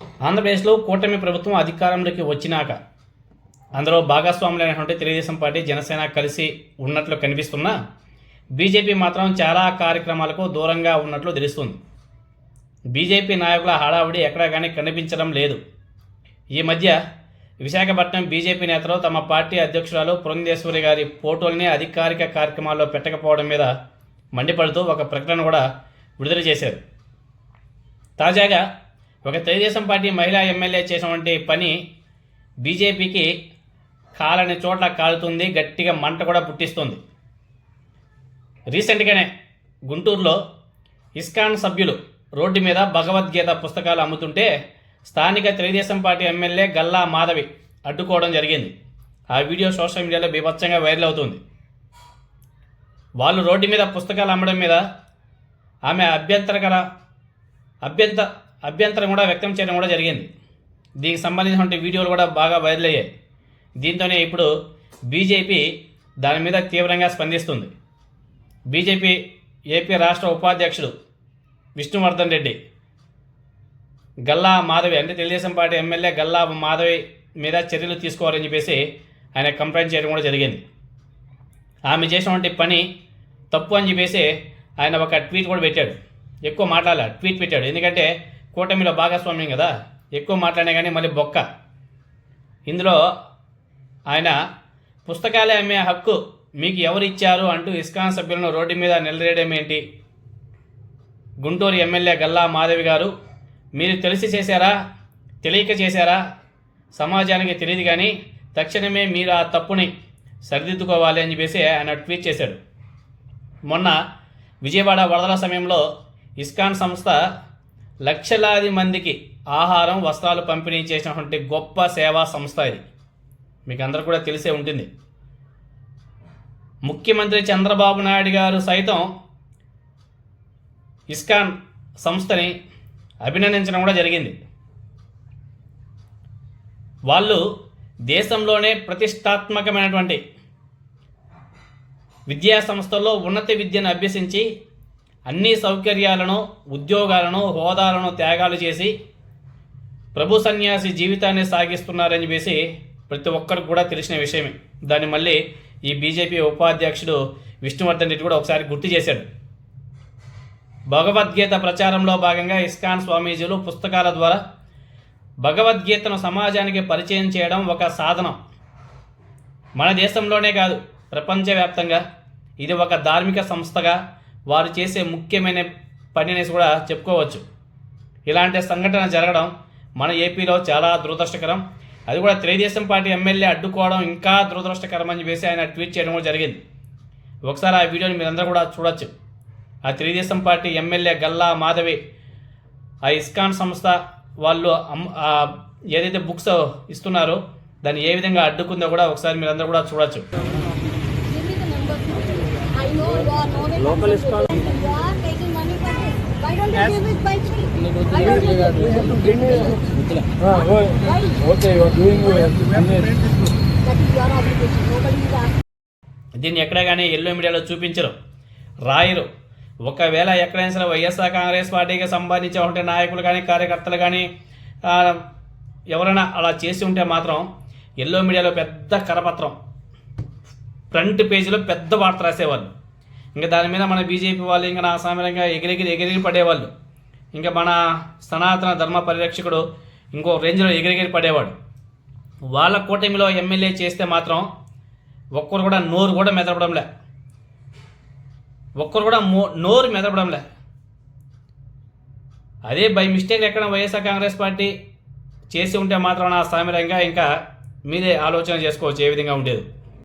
ఆంధ్రప్రదేశ్లో కూటమి ప్రభుత్వం అధికారంలోకి వచ్చినాక అందులో భాగస్వాములైనటువంటి తెలుగుదేశం పార్టీ జనసేన కలిసి ఉన్నట్లు కనిపిస్తున్నా బీజేపీ మాత్రం చాలా కార్యక్రమాలకు దూరంగా ఉన్నట్లు తెలుస్తుంది. బీజేపీ నాయకుల హడావుడి ఎక్కడా కానీ కనిపించడం లేదు. ఈ మధ్య విశాఖపట్నం బీజేపీ నేతలు తమ పార్టీ అధ్యక్షురాలు పురంధేశ్వరి గారి ఫోటోల్ని అధికారిక కార్యక్రమాల్లో పెట్టకపోవడం మీద మండిపడుతూ ఒక ప్రకటన కూడా విడుదల చేశారు. తాజాగా ఒక తెలుగుదేశం పార్టీ మహిళా ఎమ్మెల్యే చేసినటువంటి పని బీజేపీకి కాలని చోట్ల కాలుతుంది గట్టిగా మంట కూడా పుట్టిస్తుంది. రీసెంట్గానే గుంటూరులో ఇస్కాన్ సభ్యులు రోడ్డు మీద భగవద్గీత పుస్తకాలు అమ్ముతుంటే స్థానిక తెలుగుదేశం పార్టీ ఎమ్మెల్యే గల్లా మాధవి అడ్డుకోవడం జరిగింది. ఆ వీడియో సోషల్ మీడియాలో బీభత్సంగా వైరల్ అవుతుంది. వాళ్ళు రోడ్డు మీద పుస్తకాలు అమ్మడం మీద ఆమె అభ్యంతరకర అభ్యంత అభ్యంతరం కూడా వ్యక్తం చేయడం కూడా జరిగింది. దీనికి సంబంధించినటువంటి వీడియోలు కూడా బాగా వైరల్ అయ్యాయి. దీంతోనే ఇప్పుడు బీజేపీ దాని మీద తీవ్రంగా స్పందిస్తుంది. బీజేపీ ఏపీ రాష్ట్ర ఉపాధ్యక్షుడు విష్ణువర్ధన్ రెడ్డి గల్లా మాధవి అంటే తెలుగుదేశం పార్టీ ఎమ్మెల్యే గల్లా మాధవి మీద చర్యలు తీసుకోవాలని చెప్పేసి ఆయన కంప్లైంట్ చేయడం కూడా జరిగింది. ఆమె చేసినటువంటి పని తప్పు అని చెప్పేసి ఆయన ఒక ట్వీట్ కూడా పెట్టాడు. ఎక్కువ మాట్లాడాల ట్వీట్ పెట్టాడు. ఎందుకంటే కూటమిలో భాగస్వామ్యం కదా? ఎక్కువ మాట్లాడినా కానీ మళ్ళీ బొక్క. ఇందులో ఆయన పుస్తకాలే అమ్మే హక్కు మీకు ఎవరు ఇచ్చారు? అంటూ ఇస్కాన్ సభ్యులను రోడ్డు మీద నిలదీయడం ఏంటి? గుంటూరు ఎమ్మెల్యే గల్లా మాధవి గారు మీరు తెలిసి చేశారా? తెలియక చేశారా? సమాజానికి తెలియదు కానీ తక్షణమే మీరు ఆ తప్పుని సరిదిద్దుకోవాలి అని చెప్పేసి ఆయన ట్వీట్ చేశాడు. మొన్న విజయవాడ వరదల సమయంలో ఇస్కాన్ సంస్థ లక్షలాది మందికి ఆహారం వస్త్రాలు పంపిణీ చేసినటువంటి గొప్ప సేవా సంస్థ ఇది. మీకు అందరూ కూడా తెలిసే ఉంటుంది. ముఖ్యమంత్రి చంద్రబాబు నాయుడు గారు సైతం ఇస్కాన్ సంస్థని అభినందించడం కూడా జరిగింది. వాళ్ళు దేశంలోనే ప్రతిష్టాత్మకమైనటువంటి విద్యా సంస్థల్లో ఉన్నత విద్యను అభ్యసించి అన్ని సౌకర్యాలను ఉద్యోగాలను హోదాలను త్యాగాలు చేసి ప్రభు సన్యాసి జీవితాన్ని సాగిస్తున్నారని చెప్పేసి ప్రతి ఒక్కరికి కూడా తెలిసిన విషయమే. దాన్ని మళ్ళీ ఈ బీజేపీ ఉపాధ్యక్షుడు విష్ణువర్ధన్ రెడ్డి కూడా ఒకసారి గుర్తు చేశాడు. భగవద్గీత ప్రచారంలో భాగంగా ఇస్కాన్ స్వామీజీలు పుస్తకాల ద్వారా భగవద్గీతను సమాజానికి పరిచయం చేయడం ఒక సాధనం. మన దేశంలోనే కాదు ప్రపంచవ్యాప్తంగా ఇది ఒక ధార్మిక సంస్థగా వారు చేసే ముఖ్యమైన పని అనేసి కూడా చెప్పుకోవచ్చు. ఇలాంటి సంఘటన జరగడం మన ఏపీలో చాలా దురదృష్టకరం. అది కూడా తెలుగుదేశం పార్టీ ఎమ్మెల్యే అడ్డుకోవడం ఇంకా దురదృష్టకరం అని చెప్పేసి ఆయన ట్వీట్ చేయడం కూడా జరిగింది. ఒకసారి ఆ వీడియోని మీరందరూ కూడా చూడొచ్చు. ఆ తెలుగుదేశం పార్టీ ఎమ్మెల్యే గల్లా మాధవి ఆ ఇస్కాన్ సంస్థ వాళ్ళు ఏదైతే బుక్స్ ఇస్తున్నారో దాన్ని ఏ విధంగా అడ్డుకుందో కూడా ఒకసారి మీరందరూ కూడా చూడొచ్చు. లోకల్ దీన్ని ఎక్కడ కానీ ఎల్లో మీడియాలో చూపించరు. రాయరు. ఒకవేళ ఎక్కడైనా సరే వైఎస్ఆర్ కాంగ్రెస్ పార్టీకి సంబంధించి ఉంటే నాయకులు కానీ కార్యకర్తలు కానీ ఎవరైనా అలా చేసి ఉంటే మాత్రం ఎల్లో మీడియాలో పెద్ద కరపత్రం. ఫ్రంట్ పేజీలో పెద్ద వార్త రాసేవాళ్ళు. ఇంకా దాని మీద మన బీజేపీ వాళ్ళు ఇంకా నా సామాన్యంగా ఎగిరెగిరి ఎగిరెగిరి పడేవాళ్ళు. ఇంకా మన సనాతన ధర్మ పరిరక్షకుడు ఇంకో రేంజ్లో ఎగిరెగిరి పడేవాడు. వాళ్ళ కూటమిలో ఎమ్మెల్యే చేస్తే మాత్రం ఒక్కరు కూడా నోరు కూడా మెదపడంలే. ఒక్కరు కూడా మో నోరు మెదపడంలే. అదే బై మిస్టేక్ ఎక్కడ వైఎస్ఆర్ కాంగ్రెస్ పార్టీ చేసి ఉంటే మాత్రం నా సామ్యంగా ఇంకా మీరే ఆలోచన చేసుకోవచ్చు ఏ విధంగా ఉండేది.